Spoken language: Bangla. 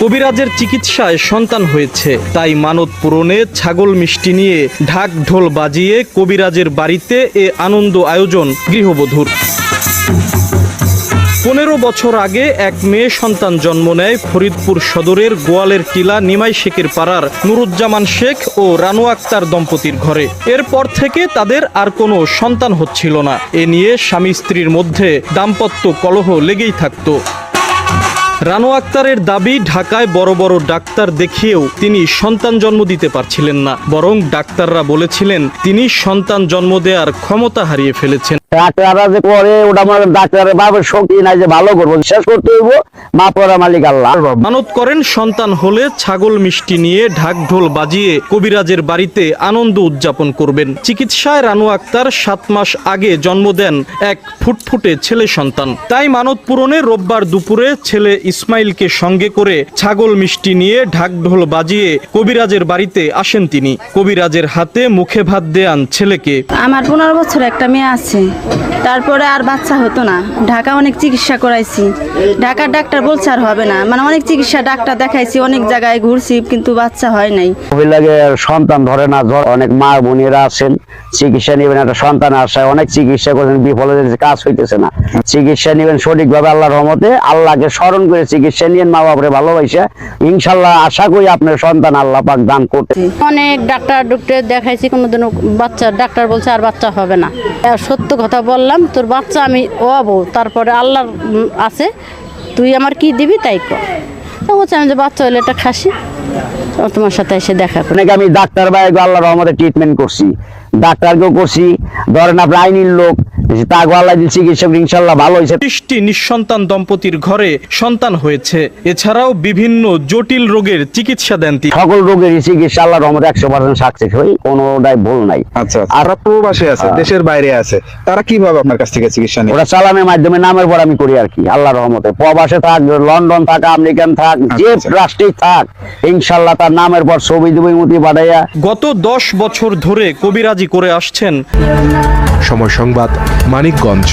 কবিরাজের চিকিৎসায় সন্তান হয়েছে, তাই মানত পূরণে ছাগল মিষ্টি নিয়ে ঢাক ঢোল বাজিয়ে কবিরাজের বাড়িতে এ আনন্দ আয়োজন গৃহবধূর। পনেরো বছর আগে এক মেয়ে সন্তান জন্ম নেয় ফরিদপুর সদরের গোয়ালের টিলা নিমাই শেখের পাড়ার নুরুজ্জামান শেখ ও রানু আক্তার দম্পতির ঘরে। এরপর থেকে তাদের আর কোনো সন্তান হচ্ছিল না। এ নিয়ে স্বামী স্ত্রীর মধ্যে দাম্পত্য কলহ লেগেই থাকতো। রানু আক্তারের দাবি, ঢাকায় বড় বড় ডাক্তার দেখিয়েও তিনি সন্তান জন্ম দিতে পারছিলেন না। বরং ডাক্তাররা বলেছিলেন, তিনি সন্তান জন্ম দেওয়ার ক্ষমতা হারিয়ে ফেলেছেন। ডাক্তাররা যে করে ওটা ডাক্তারের ভাবে শক্তি নাই যে ভালো করব। শেষ করতে হইব মা পড়া মালিক আল্লাহ। মানত করেন সন্তান হলে ছাগল মিষ্টি নিয়ে ঢাক ঢোল বাজিয়ে কবিরাজের বাড়িতে আনন্দ উদযাপন করবেন। চিকিৎসায় রানু আক্তার সাত মাস আগে জন্ম দেন এক ফুটফুটে ছেলে সন্তান। তাই মানত পূরণে রোববার দুপুরে ছেলে ইসমাইলকে সঙ্গে করে ছাগল মিষ্টি নিয়ে ঢাক ঢোল বাজিয়ে কবিরাজের বাড়িতে আসেন তিনি। কবিরাজের হাতে মুখে ভাত দেয়ান ছেলেকে। আমার পনেরো বছর একটা মেয়ে আছে। Thank you. তারপরে আর বাচ্চা হতো না। ঢাকা অনেক চিকিৎসা করাইছি। ঢাকার ডাক্তার বলছে আর হবে না। মানে অনেক চিকিৎসা ডাক্তার দেখাইছি অনেক জায়গায় ঘুরছি কিন্তু বাচ্চা হয় নাই। মহিলাকে সন্তান ধরে না ধর অনেক মা বোনেরা আছেন চিকিৎসা নেবেন একটা সন্তান আসায় অনেক চিকিৎসা করেন বিফলে যেতে কাজ হইতেছে না। চিকিৎসা নেবেন সঠিকভাবে আল্লাহর রহমতে আল্লাহকে স্মরণ করে চিকিৎসা নিয়ে মা বাপরে ভালোবাসে। ইনশাল্লাহ আশা করি আপনার সন্তান আল্লাহ পাক দান করতে অনেক ডাক্তার ডুক্তার দেখাইছি কোনোদিনও বাচ্চা ডাক্তার বলছে আর বাচ্চা হবে না। সত্য কথা বললাম তোর বাচ্চা আমি ওয়াবো, তারপরে আল্লাহর আছে, তুই আমার কি দিবি তাই কর। তো বলছে, আমি যে বাচ্চা হলে একটা খাসি। তোমার সাথে এসে দেখা করি আমি ডাক্তার ভাই আল্লাহ রহমতে ট্রিটমেন্ট করছি? ডাক্তারকেও করছি ধরেন আপনার আইনির লোক তাকে আল্লাহ দিন চিকিৎসক ইনশাল্লাহ ভালো নিঃসন্তান দম্পতির ঘরে সন্তান হয়েছে। এছাড়াও বিভিন্ন জটিল রোগের চিকিৎসা দেন তিনি। সকল রোগের চিকিৎসা আল্লাহ রহমতে একশো পার্সেন্ট সাকসেস হই কোনোটাই ভুল নাই। আচ্ছা আর প্রবাসে আছে দেশের বাইরে আছে। তারা কীভাবে আপনার কাছ থেকে চিকিৎসা নিয়ে? ওরা চালানের মাধ্যমে নামের পর আমি করি আর কি আল্লাহ রহমতে। প্রবাসে থাক লন্ডন থাক আমেরিকান থাক যে আচ্ছা। রাষ্ট্রেই থাক ইনশাল্লাহ তার নামের পর ছবি দেবো মতি পাঠাইয়া গত দশ বছর ধরে কবিরাজি করে আসছেন। সময় সংবাদ মানিকগঞ্জ।